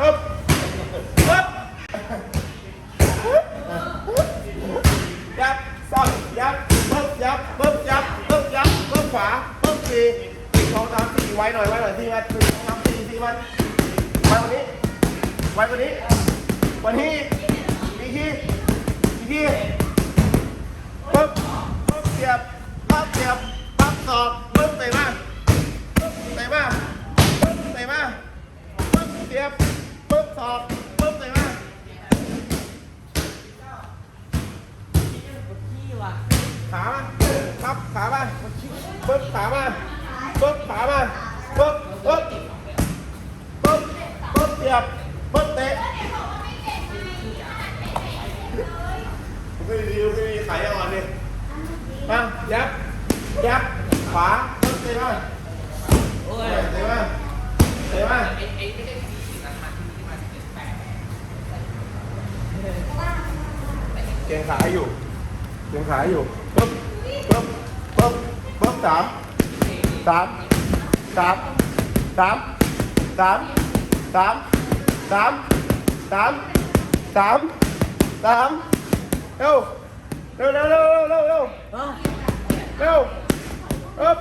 อึ๊บอึ๊บยับซ้ำยับปึ๊บยับปึ๊บยับปึ๊บยับปึ๊บขวาปึ๊บสี่สี่สองสามสี่ไว้หน่อยไว้หน่อยสี่วันสี่สองสามสี่สี่วันไว้กว่านี้ไว้กว่านี้วันนี้อีกทีอีกทีปึ๊บปึ๊บเสียบปั๊บเสียบปั๊บสอบปึ๊บเตะมาปึ๊บเตะมาปึ๊บเตะมาปึ๊บเสียบ สอบปึ๊บเตะมาพี่ว่ะขามาครับขามาปึ๊บขามาปึ๊บขามาปึ๊บปึ๊บปึ๊บปึ๊บเสียบปึ๊บเตะไม่ดีไม่ดีขายอ่อนดิมายับยับขวาปึ๊บเตะมาเตะมาเตะมา เกรงขาอยู่ เกรงขาอยู่ปึ๊บปึ๊บปึ๊บปึ๊บสามสามสามสามสามสามสามสามสามสามเร็วเร็วเร็วเร็วเร็วเร็วเอ้าเร็วอึ๊บ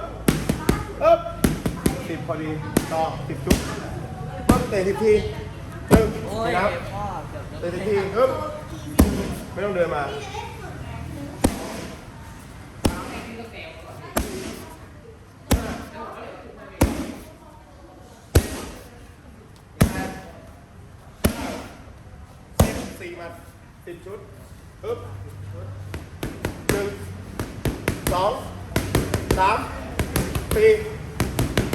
อึ๊บสิบพอดีต่อสิบจุ๊บปึ๊บเตะสิบทีหนึ่งโอ้ยนับพ่อเกือบ เตะสิบทีอึ๊บไม่ต้องเดินมา สี่มาสิบชุดอึ๊บหนึ่งสองสามสี่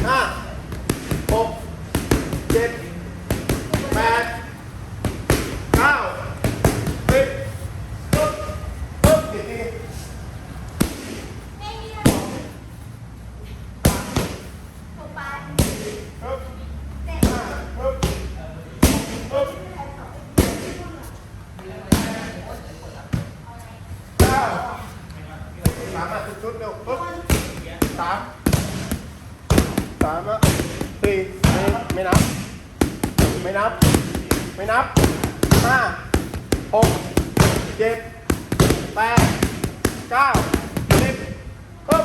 ห้าหกเจ็ดแปดเก้าสิบปึ๊บปึ๊บกี่ทีปึ๊บห้าปึ๊บปึ๊บเก้าสามอะสิบชุดเร็วปึ๊บสาม สามอะสี่ไม่ไม่นับ ไม่นับ ไม่นับห้าหกเจ็ดแปดเก้าสิบปึ๊บ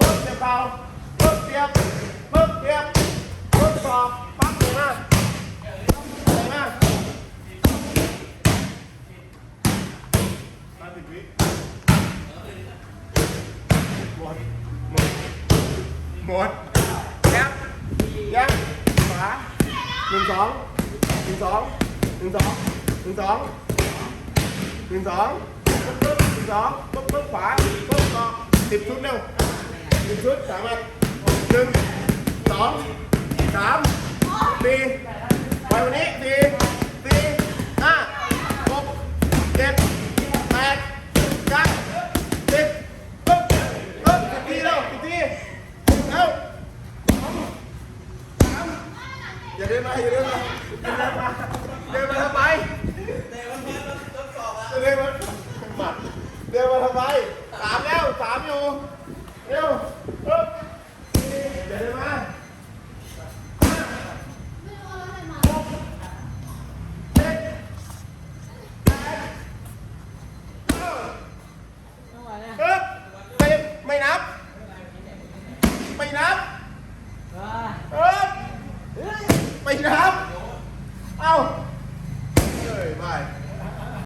ปึ๊บเสียบเบาปึ๊บเสียบปึ๊บเสียบปึ๊บสอบปั๊บเลยนะเลยนะมาสิบวิหมดหมดหมดยับยับขวา หนึ่งสองหนึ่งสองหนึ่งสองหนึ่งสองหนึ่งสองปึ๊บปึ๊บหนึ่งสองปึ๊บปึ๊บขวาปึ๊บสองสิบชุดเร็วสิบชุดสามอันหนึ่งสองสามสี่ไปวันนี้สี่สี่ห้าหกเจ็ดแปดเก้าสิบปึ๊บปึ๊บสิบทีเร็วสิบทีเร็ว อย่าเดินมาอย่าเดินมาอย่าเดินมาเดินมาทำไมเดินมาทำไมเดินมาทำไม